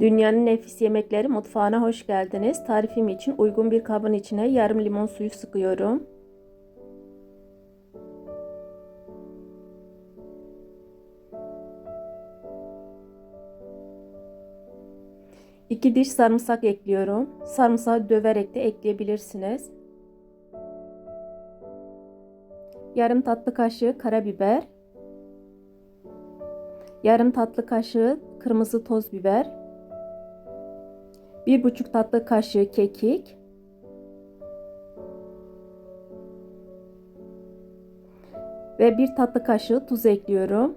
Dünyanın nefis yemekleri mutfağına hoş geldiniz. Tarifim için uygun bir kabın içine yarım limon suyu sıkıyorum. İki diş sarımsak ekliyorum. Sarımsağı döverek de ekleyebilirsiniz. Yarım tatlı kaşığı karabiber. Yarım tatlı kaşığı kırmızı toz biber. Bir buçuk tatlı kaşığı kekik. Ve bir tatlı kaşığı tuz ekliyorum.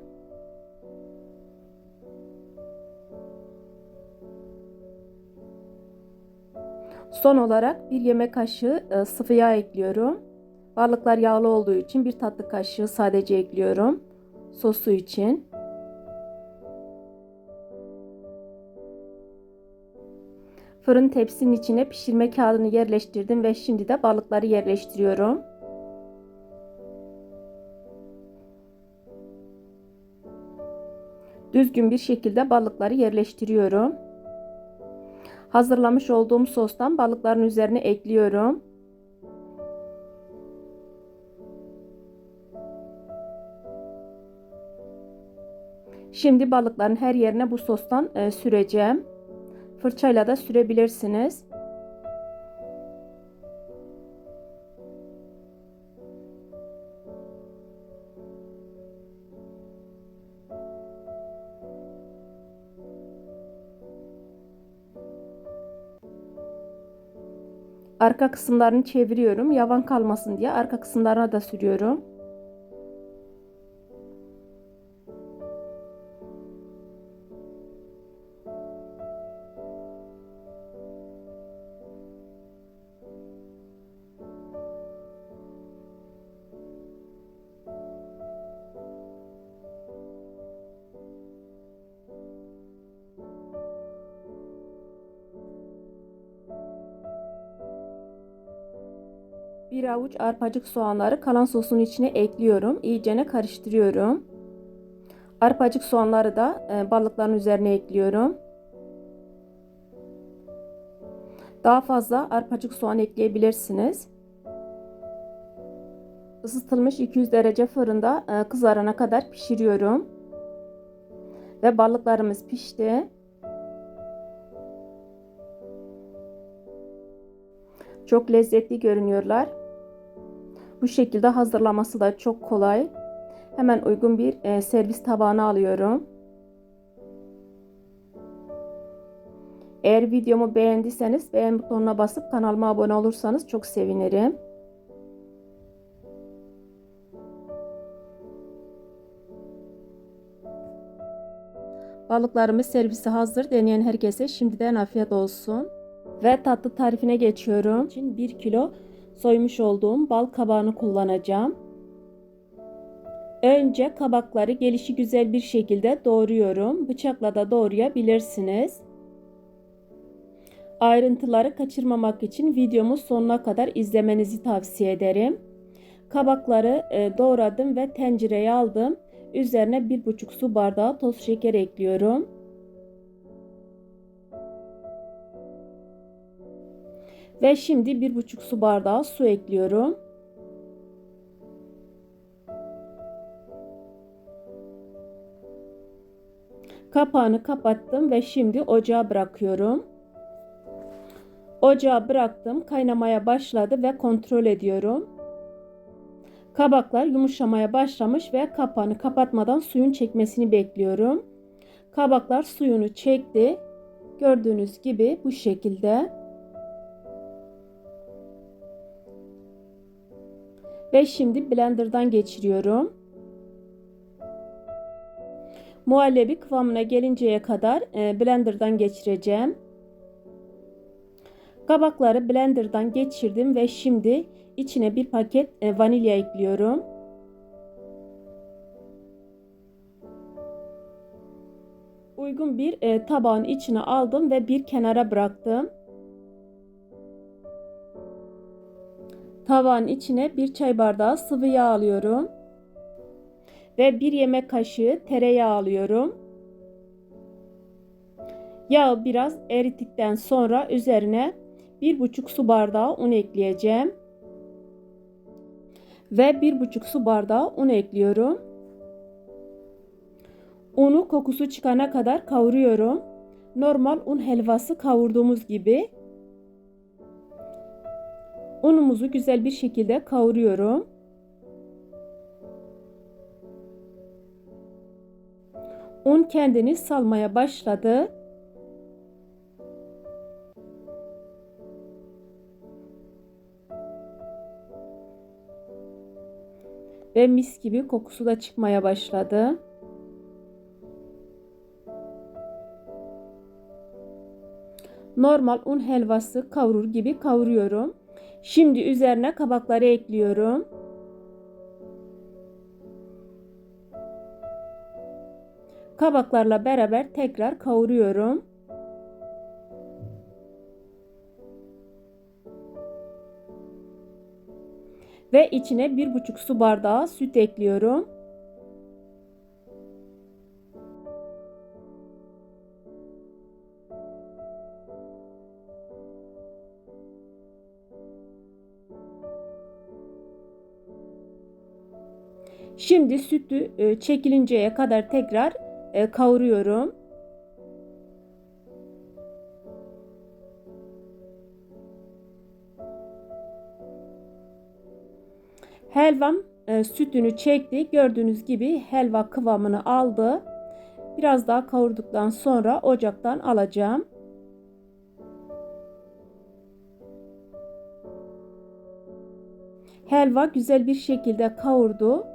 Son olarak bir yemek kaşığı e, sıvı yağ ekliyorum. Balıklar yağlı olduğu için bir tatlı kaşığı sadece ekliyorum. Sosu için. Fırın tepsinin içine pişirme kağıdını yerleştirdim ve şimdi de balıkları yerleştiriyorum. Düzgün bir şekilde balıkları yerleştiriyorum. Hazırlamış olduğum sostan balıkların üzerine ekliyorum. Şimdi balıkların her yerine bu sostan e, süreceğim. Fırçayla da sürebilirsiniz. Arka kısımlarını çeviriyorum. Yavan kalmasın diye arka kısımlarına da sürüyorum. Bir avuç arpacık soğanları kalan sosun içine ekliyorum. İyicene karıştırıyorum. Arpacık soğanları da e, balıkların üzerine ekliyorum. Daha fazla arpacık soğan ekleyebilirsiniz. Isıtılmış 200 derece fırında e, kızarana kadar pişiriyorum. Ve balıklarımız pişti. Çok lezzetli görünüyorlar. Bu şekilde hazırlaması da çok kolay. Hemen uygun bir e, servis tabağına alıyorum. Eğer videomu beğendiyseniz beğen butonuna basıp kanalıma abone olursanız çok sevinirim. Balıklarımız servisi hazır. Deneyen herkese şimdiden afiyet olsun. Ve tatlı tarifine geçiyorum. Için 1 kilo soymuş olduğum bal kabağını kullanacağım. Önce kabakları gelişi güzel bir şekilde doğruyorum. Bıçakla da doğrayabilirsiniz. Ayrıntıları kaçırmamak için videomu sonuna kadar izlemenizi tavsiye ederim. Kabakları e, doğradım ve tencereye aldım. Üzerine 1,5 su bardağı toz şeker ekliyorum. Ve şimdi bir buçuk su bardağı su ekliyorum. Kapağını kapattım ve şimdi ocağa bırakıyorum. Ocağa bıraktım. Kaynamaya başladı ve kontrol ediyorum. Kabaklar yumuşamaya başlamış ve kapağını kapatmadan suyun çekmesini bekliyorum. Kabaklar suyunu çekti. Gördüğünüz gibi bu şekilde. Ve şimdi blenderdan geçiriyorum. Muhallebi kıvamına gelinceye kadar e, blenderdan geçireceğim. Kabakları blenderdan geçirdim ve şimdi içine bir paket e, vanilya ekliyorum. Uygun bir e, tabağın içine aldım ve bir kenara bıraktım. Tavanın içine bir çay bardağı sıvı yağ alıyorum. Ve bir yemek kaşığı tereyağı alıyorum. Yağı biraz erittikten sonra üzerine 1,5 su bardağı un ekleyeceğim. Ve 1,5 su bardağı un ekliyorum. Unu kokusu çıkana kadar kavuruyorum. Normal un helvası kavurduğumuz gibi. Unumuzu güzel bir şekilde kavuruyorum. Un kendini salmaya başladı. Ve mis gibi kokusu da çıkmaya başladı. Normal un helvası kavurur gibi kavuruyorum. Şimdi üzerine kabakları ekliyorum. Kabaklarla beraber tekrar kavuruyorum. Ve içine bir buçuk su bardağı süt ekliyorum. Şimdi sütü e, çekilinceye kadar tekrar e, kavuruyorum. Helvam e, sütünü çekti. Gördüğünüz gibi helva kıvamını aldı. Biraz daha kavurduktan sonra ocaktan alacağım. Helva güzel bir şekilde kavurdu.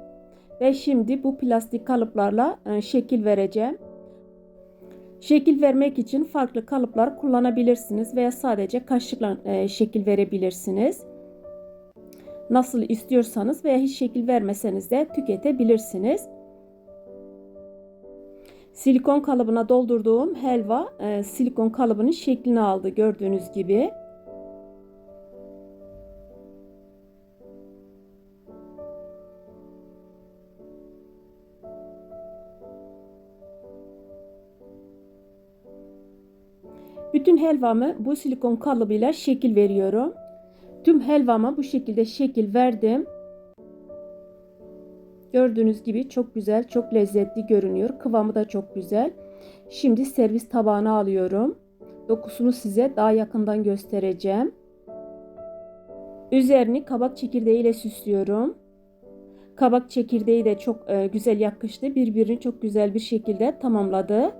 Ve şimdi bu plastik kalıplarla e, şekil vereceğim. Şekil vermek için farklı kalıplar kullanabilirsiniz veya sadece kaşıkla e, şekil verebilirsiniz. Nasıl istiyorsanız veya hiç şekil vermeseniz de tüketebilirsiniz. Silikon kalıbına doldurduğum helva e, silikon kalıbının şeklini aldı gördüğünüz gibi. Bütün helvamı bu silikon kalıbıyla şekil veriyorum. Tüm helvama bu şekilde şekil verdim. Gördüğünüz gibi çok güzel, çok lezzetli görünüyor. Kıvamı da çok güzel. Şimdi servis tabağına alıyorum. Dokusunu size daha yakından göstereceğim. Üzerini kabak çekirdeği ile süslüyorum. Kabak çekirdeği de çok e, güzel yakıştı. Birbirini çok güzel bir şekilde tamamladı.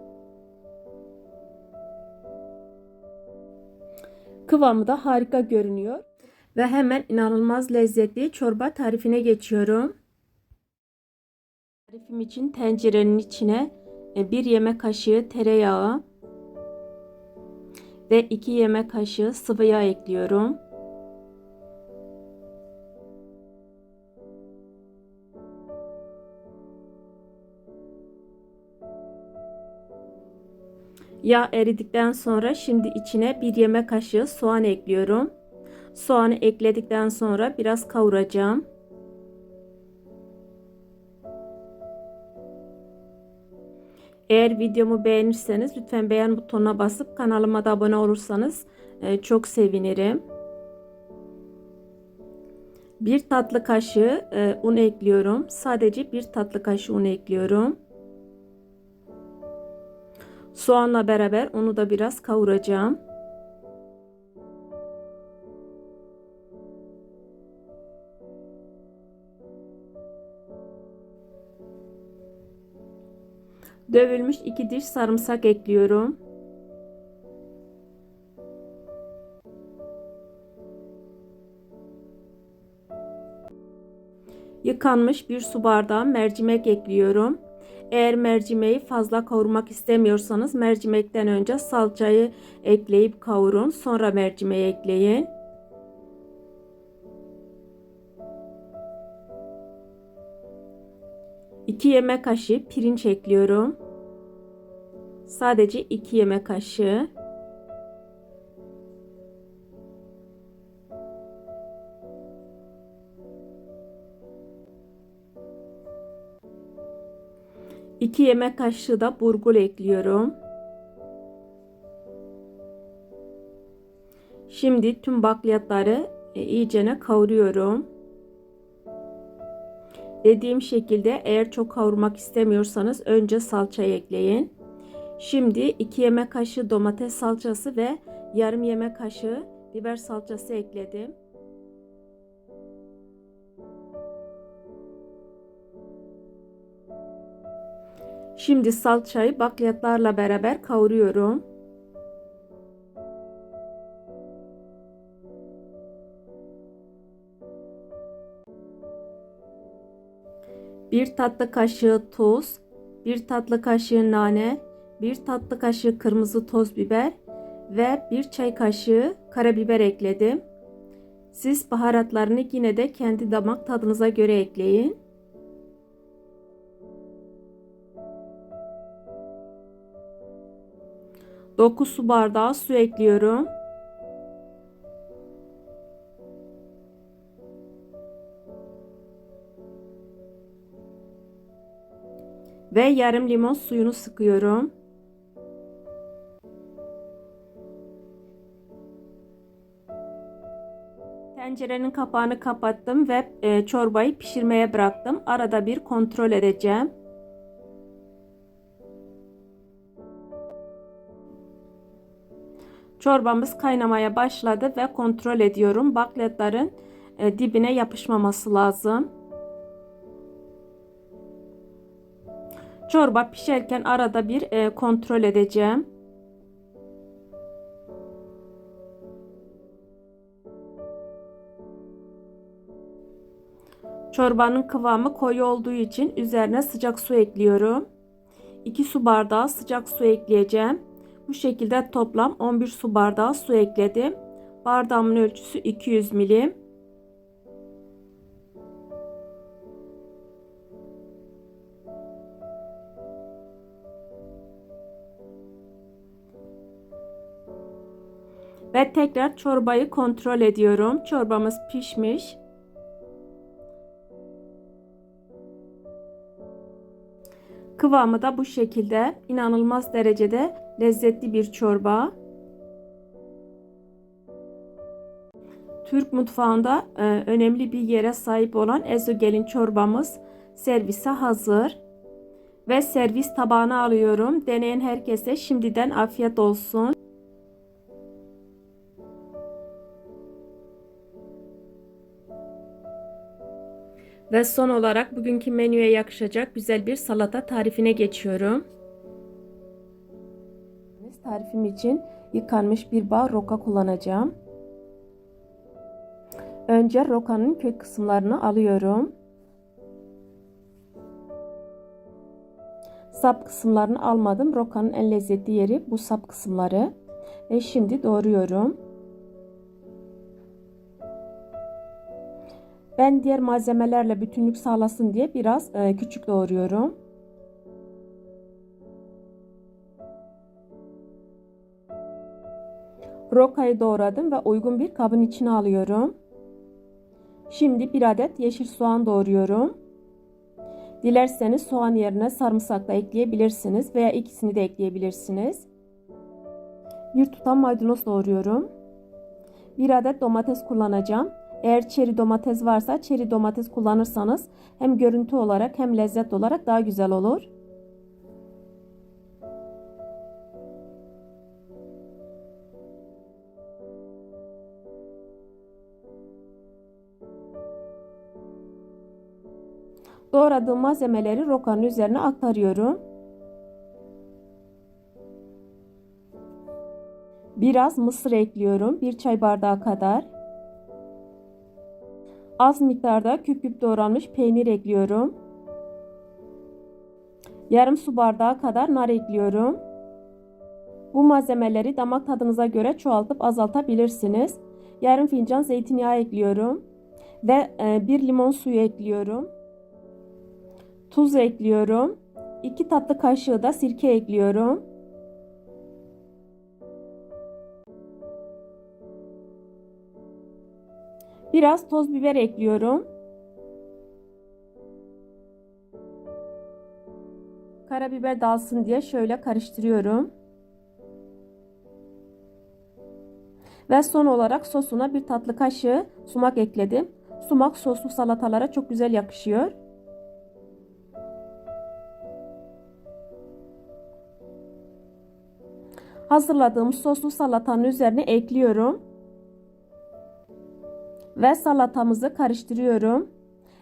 Kıvamı da harika görünüyor. Ve hemen inanılmaz lezzetli çorba tarifine geçiyorum. Tarifim için tencerenin içine e, bir yemek kaşığı tereyağı ve 2 yemek kaşığı sıvı yağ ekliyorum. Yağ eridikten sonra şimdi içine bir yemek kaşığı soğan ekliyorum. Soğanı ekledikten sonra biraz kavuracağım. Eğer videomu beğenirseniz lütfen beğen butonuna basıp kanalıma da abone olursanız e, çok sevinirim. Bir tatlı kaşığı e, un ekliyorum. Sadece bir tatlı kaşığı un ekliyorum. Soğanla beraber onu da biraz kavuracağım. Dövülmüş iki diş sarımsak ekliyorum. Yıkanmış bir su bardağı mercimek ekliyorum. Eğer mercimeği fazla kavurmak istemiyorsanız mercimekten önce salçayı ekleyip kavurun. Sonra mercimeği ekleyin. İki yemek kaşığı pirinç ekliyorum. Sadece iki yemek kaşığı. 2 yemek kaşığı da burgul ekliyorum. Şimdi tüm bakliyatları e, iyicene kavuruyorum. Dediğim şekilde eğer çok kavurmak istemiyorsanız önce salçayı ekleyin. Şimdi 2 yemek kaşığı domates salçası ve yarım yemek kaşığı biber salçası ekledim. Şimdi salçayı bakliyatlarla beraber kavuruyorum. Bir tatlı kaşığı tuz, bir tatlı kaşığı nane, bir tatlı kaşığı kırmızı toz biber ve bir çay kaşığı karabiber ekledim. Siz baharatlarını yine de kendi damak tadınıza göre ekleyin. 9 su bardağı su ekliyorum. Ve yarım limon suyunu sıkıyorum. Tencerenin kapağını kapattım ve e, çorbayı pişirmeye bıraktım. Arada bir kontrol edeceğim. Çorbamız kaynamaya başladı ve kontrol ediyorum. Bakliyatların e, dibine yapışmaması lazım. Çorba pişerken arada bir e, kontrol edeceğim. Çorbanın kıvamı koyu olduğu için üzerine sıcak su ekliyorum. 2 su bardağı sıcak su ekleyeceğim. Bu şekilde toplam 11 su bardağı su ekledim. Bardağımın ölçüsü 200 milim. Ve tekrar çorbayı kontrol ediyorum. Çorbamız pişmiş. Kıvamı da bu şekilde inanılmaz derecede lezzetli bir çorba. Türk mutfağında e, önemli bir yere sahip olan ezogelin çorbamız servise hazır. Ve servis tabağına alıyorum. Deneyen herkese şimdiden afiyet olsun. Ve son olarak bugünkü menüye yakışacak güzel bir salata tarifine geçiyorum. Tarifim için yıkanmış bir bağ roka kullanacağım. Önce rokanın kök kısımlarını alıyorum. Sap kısımlarını almadım. Rokanın en lezzetli yeri bu sap kısımları. Ve şimdi doğruyorum. Ben diğer malzemelerle bütünlük sağlasın diye biraz e, küçük doğruyorum. Rokayı doğradım ve uygun bir kabın içine alıyorum. Şimdi bir adet yeşil soğan doğruyorum. Dilerseniz soğan yerine sarımsak da ekleyebilirsiniz veya ikisini de ekleyebilirsiniz. Bir tutam maydanoz doğruyorum. Bir adet domates kullanacağım. Eğer çeri domates varsa çeri domates kullanırsanız hem görüntü olarak hem lezzet olarak daha güzel olur. Doğradığım malzemeleri rokanın üzerine aktarıyorum. Biraz mısır ekliyorum. Bir çay bardağı kadar. Az miktarda küp küp doğranmış peynir ekliyorum. Yarım su bardağı kadar nar ekliyorum. Bu malzemeleri damak tadınıza göre çoğaltıp azaltabilirsiniz. Yarım fincan zeytinyağı ekliyorum. Ve e, bir limon suyu ekliyorum. Tuz ekliyorum. 2 tatlı kaşığı da sirke ekliyorum. Biraz toz biber ekliyorum. Karabiber dalsın diye şöyle karıştırıyorum. Ve son olarak sosuna bir tatlı kaşığı sumak ekledim. Sumak soslu salatalara çok güzel yakışıyor. Hazırladığım soslu salatanın üzerine ekliyorum. Ve salatamızı karıştırıyorum.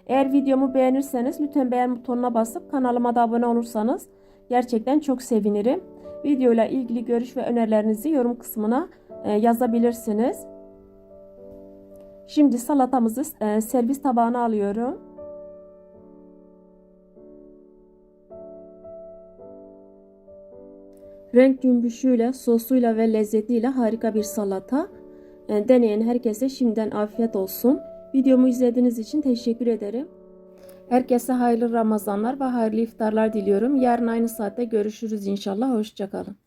Eğer videomu beğenirseniz lütfen beğen butonuna basıp kanalıma da abone olursanız gerçekten çok sevinirim. Videoyla ilgili görüş ve önerilerinizi yorum kısmına e, yazabilirsiniz. Şimdi salatamızı e, servis tabağına alıyorum. Renk cümbüşüyle, sosuyla ve lezzetiyle harika bir salata. E, deneyen herkese şimdiden afiyet olsun. Videomu izlediğiniz için teşekkür ederim. Herkese hayırlı Ramazanlar ve hayırlı iftarlar diliyorum. Yarın aynı saatte görüşürüz inşallah. Hoşçakalın.